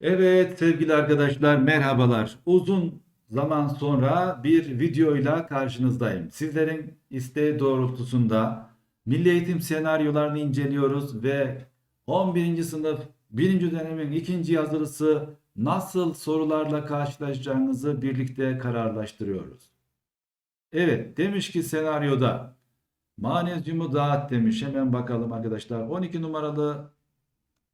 Evet sevgili arkadaşlar merhabalar. Uzun zaman sonra bir videoyla karşınızdayım. Sizlerin isteği doğrultusunda Milli Eğitim senaryolarını inceliyoruz ve 11. sınıf 1. dönemin ikinci yazılısı nasıl sorularla karşılaşacağınızı birlikte kararlaştırıyoruz. Evet demiş ki senaryoda manezyumu dağıt demiş. Hemen bakalım arkadaşlar. 12 numaralı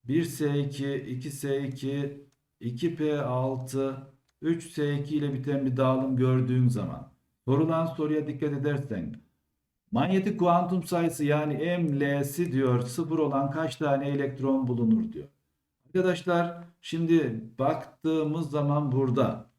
1S2, 2S2, 2P6, 3S2 ile biten bir dağılım gördüğün zaman sorulan soruya dikkat edersen manyetik kuantum sayısı yani ML'si diyor sıfır olan kaç tane elektron bulunur diyor. Arkadaşlar şimdi baktığımız zaman burada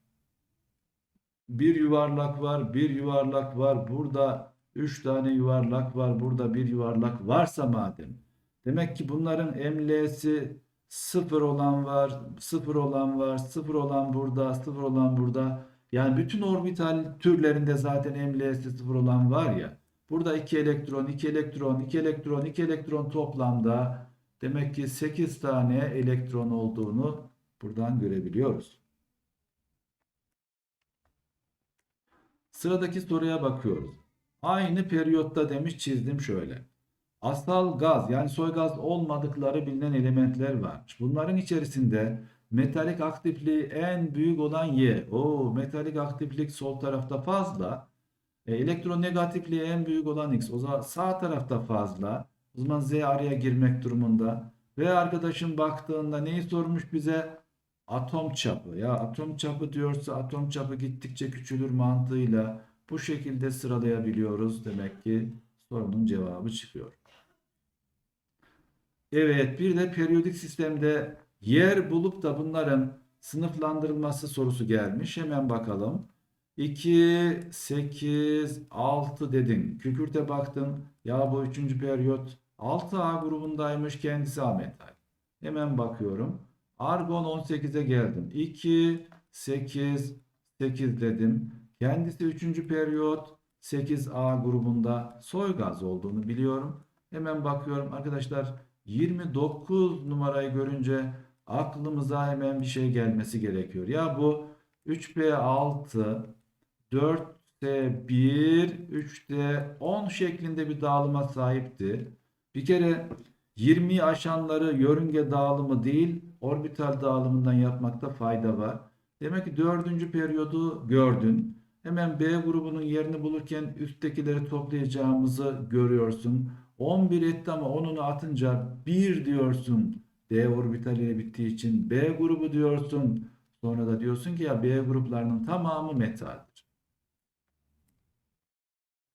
bir yuvarlak var, bir yuvarlak var, burada üç tane yuvarlak var, burada bir yuvarlak varsa madem Demek ki bunların emlesi sıfır olan var, sıfır olan var, sıfır olan burada, sıfır olan burada. Yani bütün orbital türlerinde zaten emlesi sıfır olan var ya. Burada 2 elektron, 2 elektron, 2 elektron, 2 elektron toplamda demek ki 8 tane elektron olduğunu buradan görebiliyoruz. Sıradaki soruya bakıyoruz. Aynı periyotta demiş çizdim şöyle. Asal gaz yani soy gaz olmadıkları bilinen elementler var. Bunların içerisinde metalik aktifliği en büyük olan Y. O metalik aktiflik sol tarafta fazla. E, elektronegatifliği en büyük olan X. O zaman sağ tarafta fazla. O zaman Z araya girmek durumunda. Ve arkadaşım baktığında neyi sormuş bize? Atom çapı. Ya atom çapı diyorsa atom çapı gittikçe küçülür mantığıyla bu şekilde sıralayabiliyoruz. Demek ki sorunun cevabı çıkıyor. Evet, bir de periyodik sistemde yer bulup da bunların sınıflandırılması sorusu gelmiş. Hemen bakalım. 2, 8, 6 dedin. Kükürte baktın. Ya bu üçüncü periyot 6A grubundaymış. Kendisi A metal. Hemen bakıyorum. Argon 18'e geldim. 2, 8, 8 dedim. Kendisi üçüncü periyot 8A grubunda soy gaz olduğunu biliyorum. Hemen bakıyorum arkadaşlar 29 numarayı görünce aklımıza hemen bir şey gelmesi gerekiyor. Ya bu 3P6, 4T1, 3D10 şeklinde bir dağılıma sahipti. Bir kere 20'yi aşanları yörünge dağılımı değil orbital dağılımından yapmakta fayda var. Demek ki dördüncü periyodu gördün. Hemen B grubunun yerini bulurken üsttekileri toplayacağımızı görüyorsun. 11 etti ama 10'unu atınca 1 diyorsun. D orbitaliyle bittiği için B grubu diyorsun. Sonra da diyorsun ki ya B gruplarının tamamı metaldir.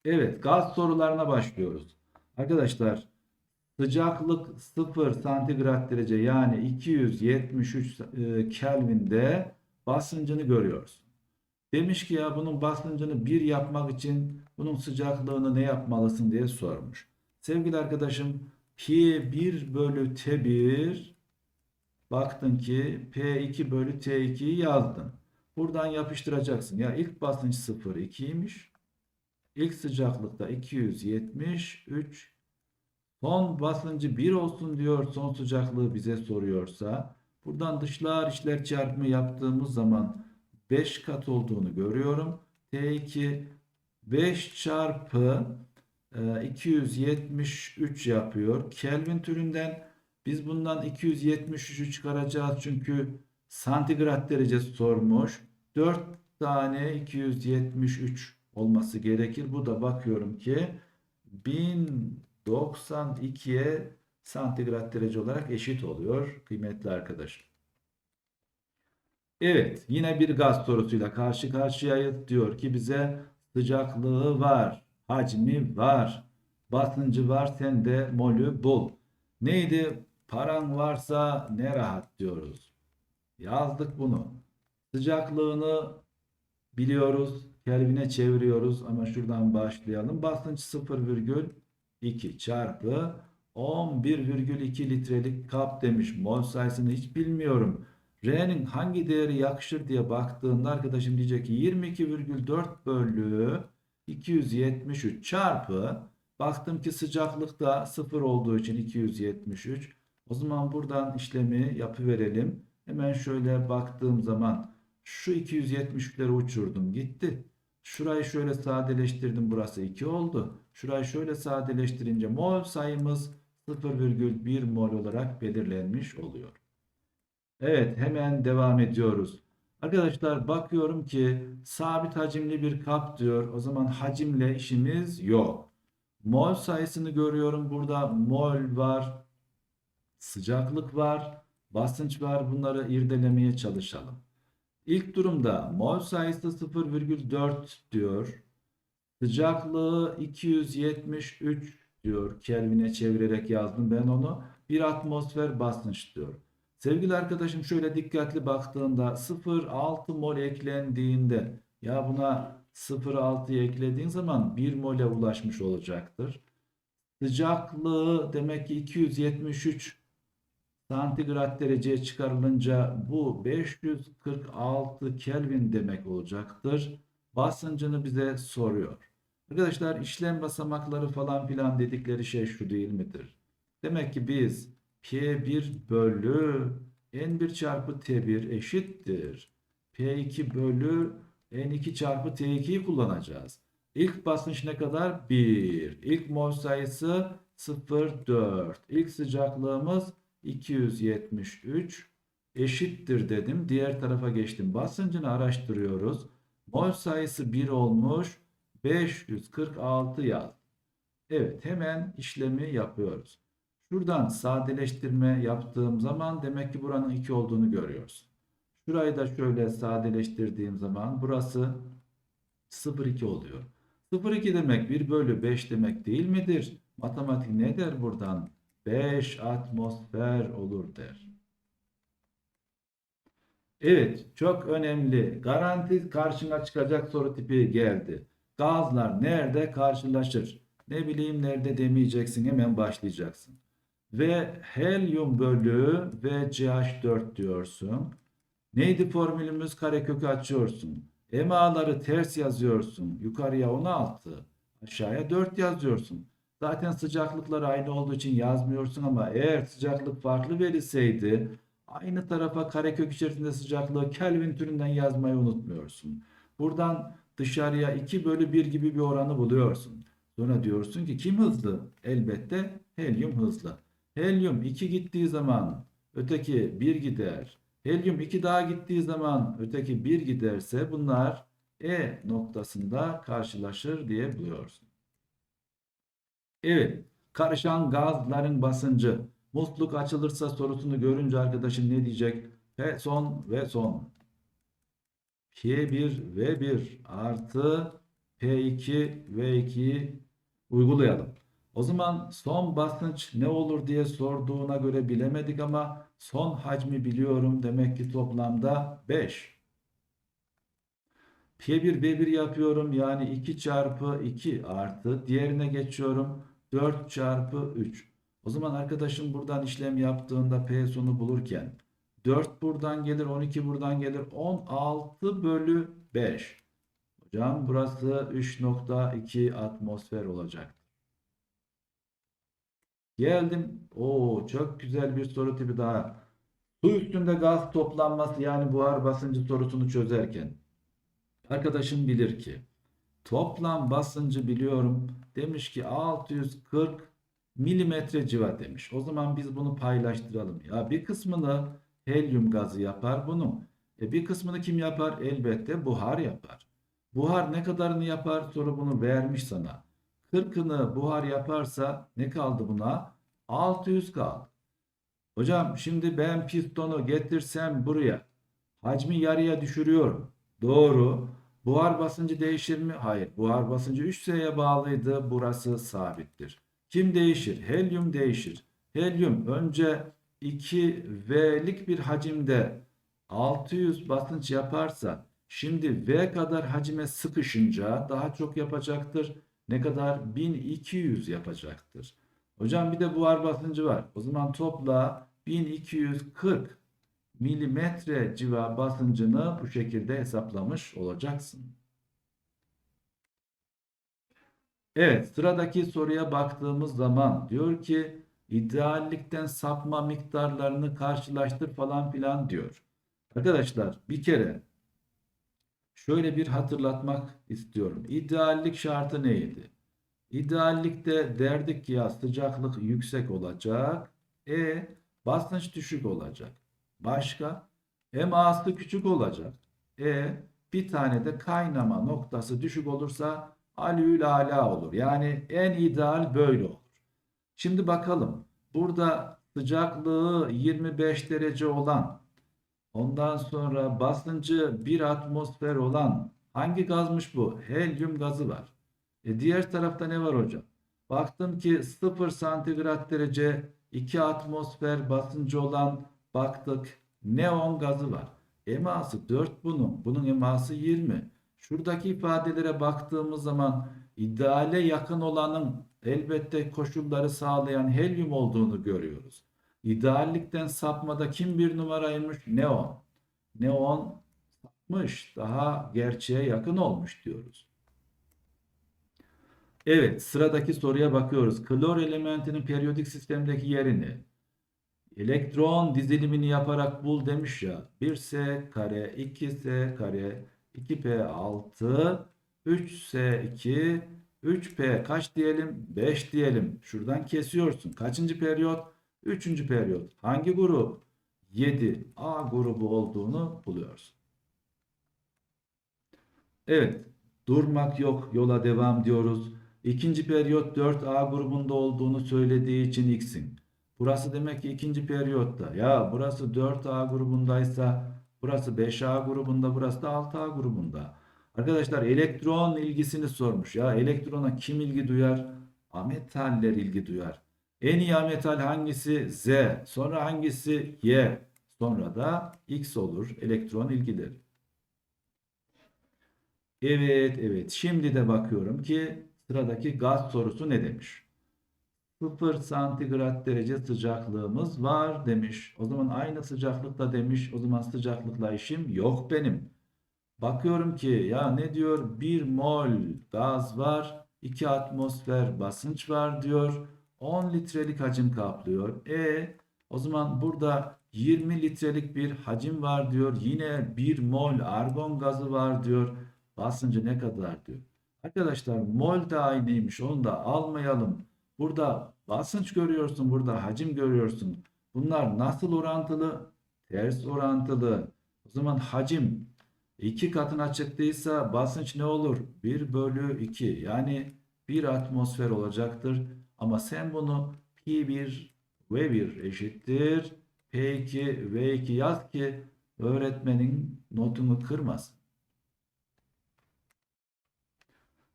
Evet gaz sorularına başlıyoruz. Arkadaşlar sıcaklık 0 santigrat derece yani 273 e, Kelvin'de basıncını görüyoruz. Demiş ki ya bunun basıncını 1 yapmak için bunun sıcaklığını ne yapmalısın diye sormuş. Sevgili arkadaşım P1 bölü T1 baktın ki P2 bölü T2'yi yazdın. Buradan yapıştıracaksın. Ya ilk basınç 0 2'ymiş. İlk sıcaklıkta 273. Son basıncı 1 olsun diyor. Son sıcaklığı bize soruyorsa. Buradan dışlar içler çarpımı yaptığımız zaman 5 kat olduğunu görüyorum. T2 5 çarpı 273 e, yapıyor. Kelvin türünden biz bundan 273'ü çıkaracağız çünkü santigrat derecesi sormuş. 4 tane 273 olması gerekir. Bu da bakıyorum ki 1092'ye santigrat derece olarak eşit oluyor kıymetli arkadaşım. Evet yine bir gaz sorusuyla karşı karşıyayız. Diyor ki bize sıcaklığı var hacmi var. Basıncı var sen de molü bul. Neydi? Paran varsa ne rahat diyoruz. Yazdık bunu. Sıcaklığını biliyoruz. Kelvine çeviriyoruz ama şuradan başlayalım. Basınç 0,2 çarpı 11,2 litrelik kap demiş. Mol sayısını hiç bilmiyorum. R'nin hangi değeri yakışır diye baktığında arkadaşım diyecek ki 22,4 bölü 273 çarpı baktım ki sıcaklıkta 0 olduğu için 273. O zaman buradan işlemi yapıverelim. Hemen şöyle baktığım zaman şu 273'leri uçurdum gitti. Şurayı şöyle sadeleştirdim burası 2 oldu. Şurayı şöyle sadeleştirince mol sayımız 0,1 mol olarak belirlenmiş oluyor. Evet hemen devam ediyoruz. Arkadaşlar bakıyorum ki sabit hacimli bir kap diyor. O zaman hacimle işimiz yok. Mol sayısını görüyorum. Burada mol var, sıcaklık var, basınç var. Bunları irdelemeye çalışalım. İlk durumda mol sayısı 0,4 diyor. Sıcaklığı 273 diyor. Kelvin'e çevirerek yazdım ben onu. Bir atmosfer basınç diyor. Sevgili arkadaşım şöyle dikkatli baktığında 0,6 mol eklendiğinde ya buna 0,6'yı eklediğin zaman 1 mole ulaşmış olacaktır. Sıcaklığı demek ki 273 santigrat dereceye çıkarılınca bu 546 Kelvin demek olacaktır. Basıncını bize soruyor. Arkadaşlar işlem basamakları falan filan dedikleri şey şu değil midir? Demek ki biz P1 bölü N1 çarpı T1 eşittir. P2 bölü N2 çarpı T2'yi kullanacağız. İlk basınç ne kadar? 1. İlk mol sayısı 0,4. İlk sıcaklığımız 273 eşittir dedim. Diğer tarafa geçtim. Basıncını araştırıyoruz. Mol sayısı 1 olmuş. 546 yaz. Evet hemen işlemi yapıyoruz. Şuradan sadeleştirme yaptığım zaman demek ki buranın 2 olduğunu görüyoruz. Şurayı da şöyle sadeleştirdiğim zaman burası 0,2 oluyor. 0,2 demek 1 bölü 5 demek değil midir? Matematik ne der buradan? 5 atmosfer olur der. Evet, çok önemli. Garanti karşına çıkacak soru tipi geldi. Gazlar nerede karşılaşır? Ne bileyim nerede demeyeceksin, hemen başlayacaksın. Ve helyum bölü ve CH4 diyorsun. Neydi formülümüz? Karekökü açıyorsun. EMA'ları ters yazıyorsun. Yukarıya 16, aşağıya 4 yazıyorsun. Zaten sıcaklıklar aynı olduğu için yazmıyorsun ama eğer sıcaklık farklı verilseydi aynı tarafa karekök içerisinde sıcaklığı Kelvin türünden yazmayı unutmuyorsun. Buradan dışarıya 2 bölü 1 gibi bir oranı buluyorsun. Sonra diyorsun ki kim hızlı? Elbette helyum hızlı. Helyum 2 gittiği zaman öteki 1 gider. Helyum 2 daha gittiği zaman öteki 1 giderse bunlar E noktasında karşılaşır diye buluyorsun. Evet, karışan gazların basıncı. Musluk açılırsa sorusunu görünce arkadaşım ne diyecek? P son ve son. P1 V1 artı P2 V2'yi uygulayalım. O zaman son basınç ne olur diye sorduğuna göre bilemedik ama son hacmi biliyorum. Demek ki toplamda 5. P1 V1 yapıyorum. Yani 2 çarpı 2 artı. Diğerine geçiyorum. 4 çarpı 3. O zaman arkadaşım buradan işlem yaptığında P sonu bulurken 4 buradan gelir 12 buradan gelir 16 bölü 5. Hocam burası 3.2 atmosfer olacak. Geldim. Oo çok güzel bir soru tipi daha. Su üstünde gaz toplanması yani buhar basıncı sorusunu çözerken arkadaşım bilir ki toplam basıncı biliyorum. Demiş ki 640 milimetre civa demiş. O zaman biz bunu paylaştıralım. Ya bir kısmını helyum gazı yapar bunu. E bir kısmını kim yapar? Elbette buhar yapar. Buhar ne kadarını yapar? Soru bunu vermiş sana. 40'ını buhar yaparsa ne kaldı buna? 600 kaldı. Hocam şimdi ben pistonu getirsem buraya hacmi yarıya düşürüyorum. Doğru. Buhar basıncı değişir mi? Hayır. Buhar basıncı 3S'ye bağlıydı. Burası sabittir. Kim değişir? Helyum değişir. Helyum önce 2V'lik bir hacimde 600 basınç yaparsa şimdi V kadar hacime sıkışınca daha çok yapacaktır. Ne kadar? 1200 yapacaktır. Hocam bir de buhar basıncı var. O zaman topla 1240 milimetre civa basıncını bu şekilde hesaplamış olacaksın. Evet sıradaki soruya baktığımız zaman diyor ki ideallikten sapma miktarlarını karşılaştır falan filan diyor. Arkadaşlar bir kere şöyle bir hatırlatmak istiyorum. İdeallik şartı neydi? İdeallikte derdik ki ya sıcaklık yüksek olacak. E basınç düşük olacak. Başka? Eması küçük olacak. E bir tane de kaynama noktası düşük olursa alül ala olur. Yani en ideal böyle olur. Şimdi bakalım. Burada sıcaklığı 25 derece olan ondan sonra basıncı 1 atmosfer olan hangi gazmış bu? Helyum gazı var. E diğer tarafta ne var hocam? Baktım ki 0 santigrat derece 2 atmosfer basıncı olan baktık neon gazı var. Eması 4 bunun. Bunun eması 20. Şuradaki ifadelere baktığımız zaman ideale yakın olanın elbette koşulları sağlayan helyum olduğunu görüyoruz. İdeallikten sapmada kim bir numaraymış? Neon. Neon sapmış. Daha gerçeğe yakın olmuş diyoruz. Evet, sıradaki soruya bakıyoruz. Klor elementinin periyodik sistemdeki yerini elektron dizilimini yaparak bul demiş ya. 1s kare, 2s kare, 2p6, 3s2, 3p kaç diyelim? 5 diyelim. Şuradan kesiyorsun. Kaçıncı periyot? Üçüncü periyot. Hangi grup? 7. A grubu olduğunu buluyorsun. Evet. Durmak yok. Yola devam diyoruz. İkinci periyot 4A grubunda olduğunu söylediği için X'in. Burası demek ki ikinci periyotta. Ya burası 4A grubundaysa burası 5A grubunda, burası da 6A grubunda. Arkadaşlar elektron ilgisini sormuş. Ya elektrona kim ilgi duyar? Ametaller ilgi duyar. En iyi ametal hangisi? Z. Sonra hangisi? Y. Sonra da X olur. Elektron ilgileri. Evet, evet. Şimdi de bakıyorum ki sıradaki gaz sorusu ne demiş? 0 santigrat derece sıcaklığımız var demiş. O zaman aynı sıcaklıkta demiş. O zaman sıcaklıkla işim yok benim. Bakıyorum ki ya ne diyor? 1 mol gaz var. 2 atmosfer basınç var diyor. 10 litrelik hacim kaplıyor. E o zaman burada 20 litrelik bir hacim var diyor. Yine 1 mol argon gazı var diyor. Basıncı ne kadar diyor. Arkadaşlar mol da aynıymış. Onu da almayalım. Burada basınç görüyorsun, burada hacim görüyorsun. Bunlar nasıl orantılı? Ters orantılı. O zaman hacim iki katına çıktıysa basınç ne olur? 1 bölü 2 yani 1 atmosfer olacaktır. Ama sen bunu P1 V1 eşittir. P2 V2 yaz ki öğretmenin notunu kırmasın.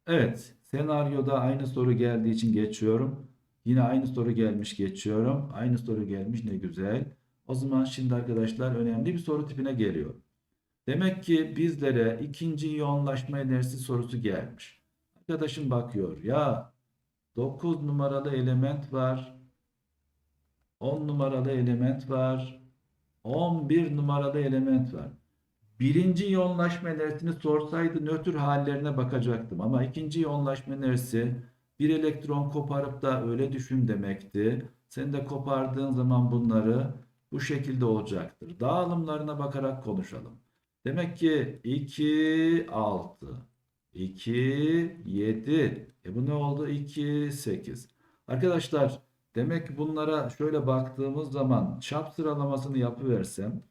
Evet, senaryoda aynı soru geldiği için geçiyorum. Yine aynı soru gelmiş geçiyorum. Aynı soru gelmiş ne güzel. O zaman şimdi arkadaşlar önemli bir soru tipine geliyor. Demek ki bizlere ikinci iyonlaşma enerjisi sorusu gelmiş. Arkadaşım bakıyor. Ya 9 numaralı element var. 10 numaralı element var. 11 numaralı element var. Birinci iyonlaşma enerjisini sorsaydı nötr hallerine bakacaktım. Ama ikinci iyonlaşma enerjisi bir elektron koparıp da öyle düşün demekti. Sen de kopardığın zaman bunları bu şekilde olacaktır. Dağılımlarına bakarak konuşalım. Demek ki 2, 6, 2, 7. E bu ne oldu? 2, 8. Arkadaşlar demek ki bunlara şöyle baktığımız zaman çap sıralamasını yapıversem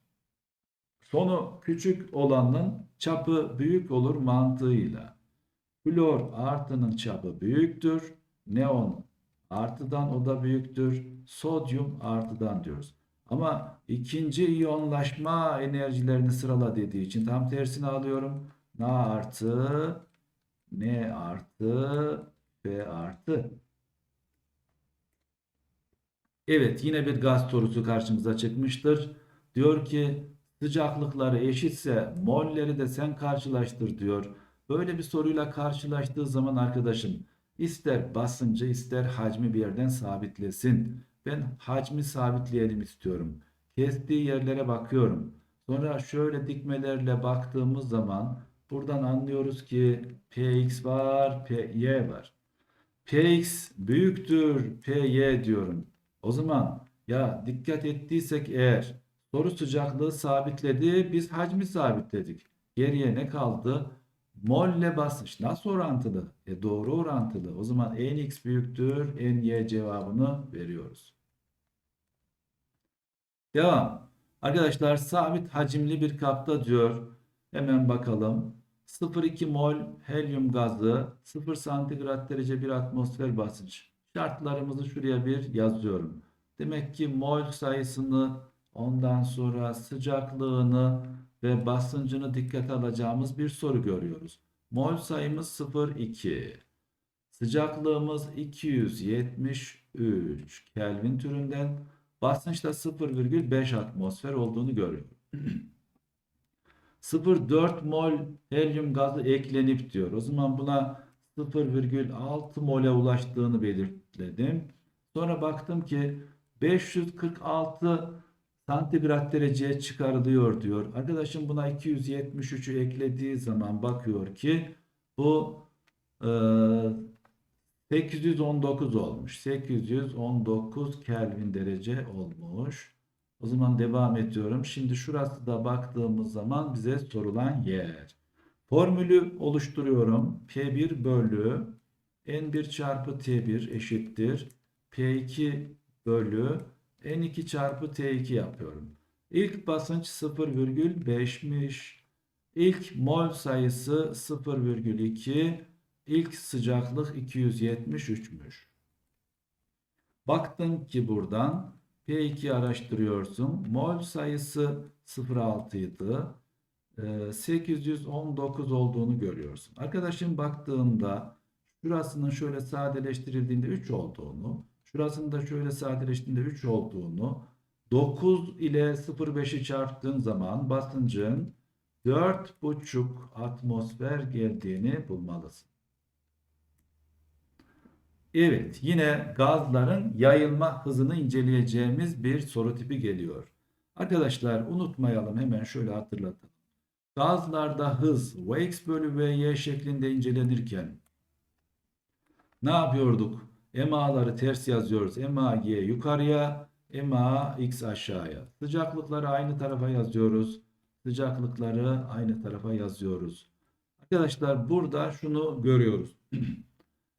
sonu küçük olanın çapı büyük olur mantığıyla. Flor artının çapı büyüktür. Neon artıdan o da büyüktür. Sodyum artıdan diyoruz. Ama ikinci iyonlaşma enerjilerini sırala dediği için tam tersini alıyorum. Na artı, N artı, P artı. Evet yine bir gaz sorusu karşımıza çıkmıştır. Diyor ki sıcaklıkları eşitse molleri de sen karşılaştır diyor. Böyle bir soruyla karşılaştığı zaman arkadaşım ister basıncı ister hacmi bir yerden sabitlesin. Ben hacmi sabitleyelim istiyorum. Kestiği yerlere bakıyorum. Sonra şöyle dikmelerle baktığımız zaman buradan anlıyoruz ki Px var, Py var. Px büyüktür Py diyorum. O zaman ya dikkat ettiysek eğer soru sıcaklığı sabitledi, biz hacmi sabitledik. Geriye ne kaldı? Mol ile basınç nasıl orantılı? E doğru orantılı. O zaman nx büyüktür, ny cevabını veriyoruz. Devam. Arkadaşlar sabit hacimli bir kapta diyor. Hemen bakalım. 0,2 mol helyum gazı, 0 santigrat derece bir atmosfer basınç. Şartlarımızı şuraya bir yazıyorum. Demek ki mol sayısını ondan sonra sıcaklığını ve basıncını dikkate alacağımız bir soru görüyoruz. Mol sayımız 0,2. Sıcaklığımız 273 Kelvin türünden. Basınçta 0,5 atmosfer olduğunu görüyorum. 0,4 mol helyum gazı eklenip diyor. O zaman buna 0,6 mole ulaştığını belirtledim. Sonra baktım ki 546 santigrat dereceye çıkarılıyor diyor. Arkadaşım buna 273'ü eklediği zaman bakıyor ki bu e, 819 olmuş. 819 Kelvin derece olmuş. O zaman devam ediyorum. Şimdi şurası da baktığımız zaman bize sorulan yer. Formülü oluşturuyorum. P1 bölü N1 çarpı T1 eşittir. P2 bölü N2 çarpı T2 yapıyorum. İlk basınç 0,5'miş. İlk mol sayısı 0,2. İlk sıcaklık 273'müş. Baktım ki buradan P2 araştırıyorsun. Mol sayısı 0,6 idi. 819 olduğunu görüyorsun. Arkadaşım baktığında şurasının şöyle sadeleştirildiğinde 3 olduğunu, şurasının da şöyle sadeleştiğinde 3 olduğunu, 9 ile 0,5'i çarptığın zaman basıncın 4,5 atmosfer geldiğini bulmalısın. Evet, yine gazların yayılma hızını inceleyeceğimiz bir soru tipi geliyor. Arkadaşlar unutmayalım hemen şöyle hatırlatalım. Gazlarda hız Vx bölü Vy şeklinde incelenirken ne yapıyorduk? MA'ları ters yazıyoruz. MAG yukarıya, MAX aşağıya. Sıcaklıkları aynı tarafa yazıyoruz. Sıcaklıkları aynı tarafa yazıyoruz. Arkadaşlar burada şunu görüyoruz.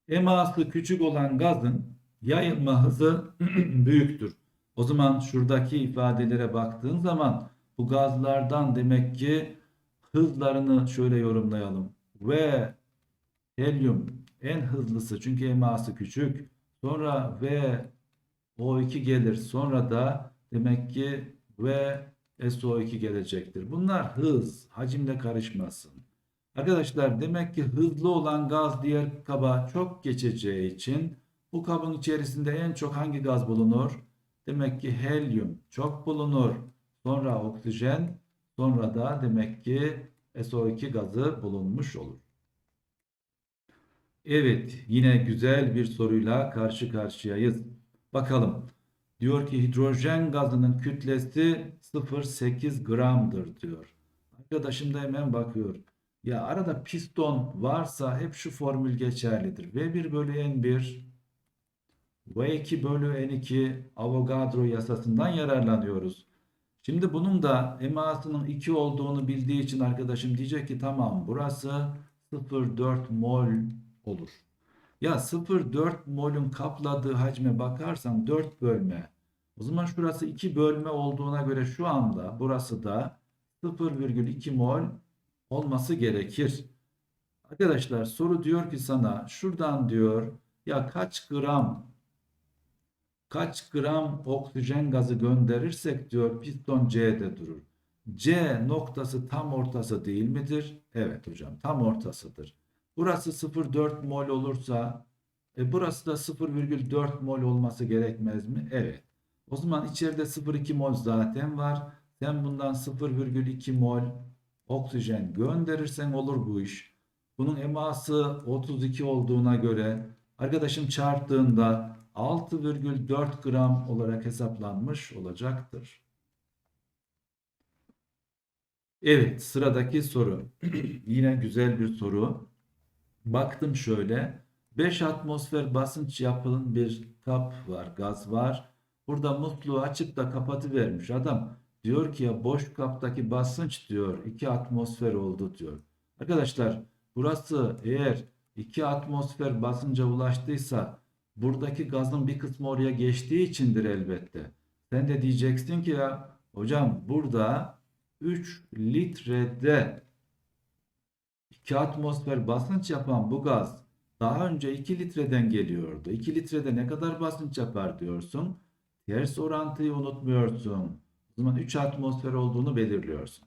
eması küçük olan gazın yayılma hızı büyüktür. O zaman şuradaki ifadelere baktığın zaman bu gazlardan demek ki hızlarını şöyle yorumlayalım. V helyum en hızlısı çünkü eması küçük. Sonra V O2 gelir. Sonra da demek ki V SO2 gelecektir. Bunlar hız, hacimle karışmasın. Arkadaşlar demek ki hızlı olan gaz diğer kaba çok geçeceği için bu kabın içerisinde en çok hangi gaz bulunur? Demek ki helyum çok bulunur. Sonra oksijen, sonra da demek ki SO2 gazı bulunmuş olur. Evet, yine güzel bir soruyla karşı karşıyayız. Bakalım. Diyor ki hidrojen gazının kütlesi 0,8 gramdır diyor. Arkadaşım da hemen bakıyor. Ya arada piston varsa hep şu formül geçerlidir. V1 bölü N1 V2 bölü N2 Avogadro yasasından yararlanıyoruz. Şimdi bunun da emasının 2 olduğunu bildiği için arkadaşım diyecek ki tamam burası 0,4 mol olur. Ya 0,4 molün kapladığı hacme bakarsan 4 bölme. O zaman şurası 2 bölme olduğuna göre şu anda burası da 0,2 mol olması gerekir. Arkadaşlar soru diyor ki sana şuradan diyor ya kaç gram kaç gram oksijen gazı gönderirsek diyor piston C'de durur. C noktası tam ortası değil midir? Evet hocam tam ortasıdır. Burası 0,4 mol olursa e burası da 0,4 mol olması gerekmez mi? Evet. O zaman içeride 0,2 mol zaten var. Sen bundan 0,2 mol oksijen gönderirsen olur bu iş. Bunun eması 32 olduğuna göre arkadaşım çarptığında 6,4 gram olarak hesaplanmış olacaktır. Evet sıradaki soru. Yine güzel bir soru. Baktım şöyle. 5 atmosfer basınç yapılan bir kap var, gaz var. Burada musluğu açıp da kapatıvermiş. Adam diyor ki ya boş kaptaki basınç diyor 2 atmosfer oldu diyor. Arkadaşlar burası eğer 2 atmosfer basınca ulaştıysa buradaki gazın bir kısmı oraya geçtiği içindir elbette. Sen de diyeceksin ki ya hocam burada 3 litrede 2 atmosfer basınç yapan bu gaz daha önce 2 litreden geliyordu. 2 litrede ne kadar basınç yapar diyorsun. Ters orantıyı unutmuyorsun. Zaman 3 atmosfer olduğunu belirliyorsun.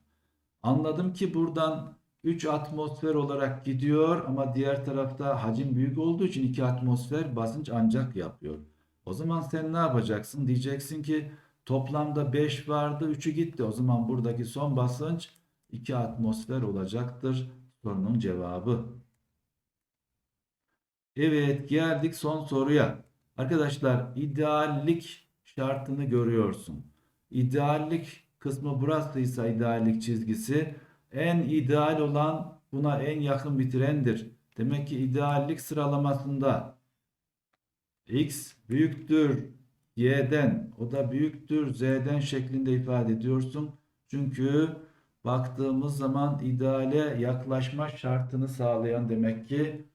Anladım ki buradan 3 atmosfer olarak gidiyor ama diğer tarafta hacim büyük olduğu için 2 atmosfer basınç ancak yapıyor. O zaman sen ne yapacaksın? Diyeceksin ki toplamda 5 vardı 3'ü gitti. O zaman buradaki son basınç 2 atmosfer olacaktır. Sorunun cevabı. Evet geldik son soruya. Arkadaşlar ideallik şartını görüyorsun. İdeallik kısmı burasıysa ideallik çizgisi en ideal olan buna en yakın bitirendir. Demek ki ideallik sıralamasında x büyüktür y'den o da büyüktür z'den şeklinde ifade ediyorsun. Çünkü baktığımız zaman ideale yaklaşma şartını sağlayan demek ki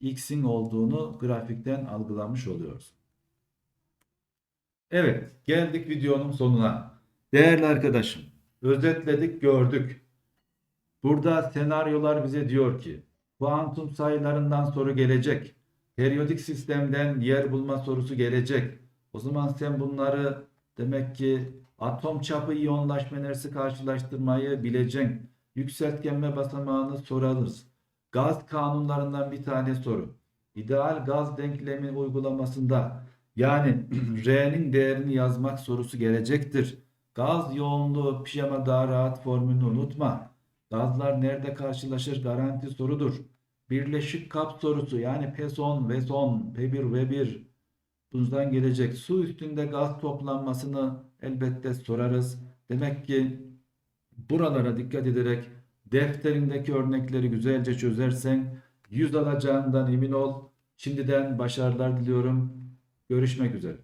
x'in olduğunu grafikten algılamış oluyoruz. Evet, geldik videonun sonuna. Değerli arkadaşım, özetledik, gördük. Burada senaryolar bize diyor ki, kuantum sayılarından soru gelecek. Periyodik sistemden yer bulma sorusu gelecek. O zaman sen bunları demek ki atom çapı iyonlaşma enerjisi karşılaştırmayı bileceksin. Yükseltgenme basamağını sorarız. Gaz kanunlarından bir tane soru. İdeal gaz denklemi uygulamasında yani R'nin değerini yazmak sorusu gelecektir. Gaz yoğunluğu pijama daha rahat formülünü unutma. Gazlar nerede karşılaşır garanti sorudur. Birleşik kap sorusu yani P10, V10, P1, V1 bundan gelecek. Su üstünde gaz toplanmasını elbette sorarız. Demek ki buralara dikkat ederek defterindeki örnekleri güzelce çözersen 100 alacağından emin ol. Şimdiden başarılar diliyorum. Görüşmek üzere.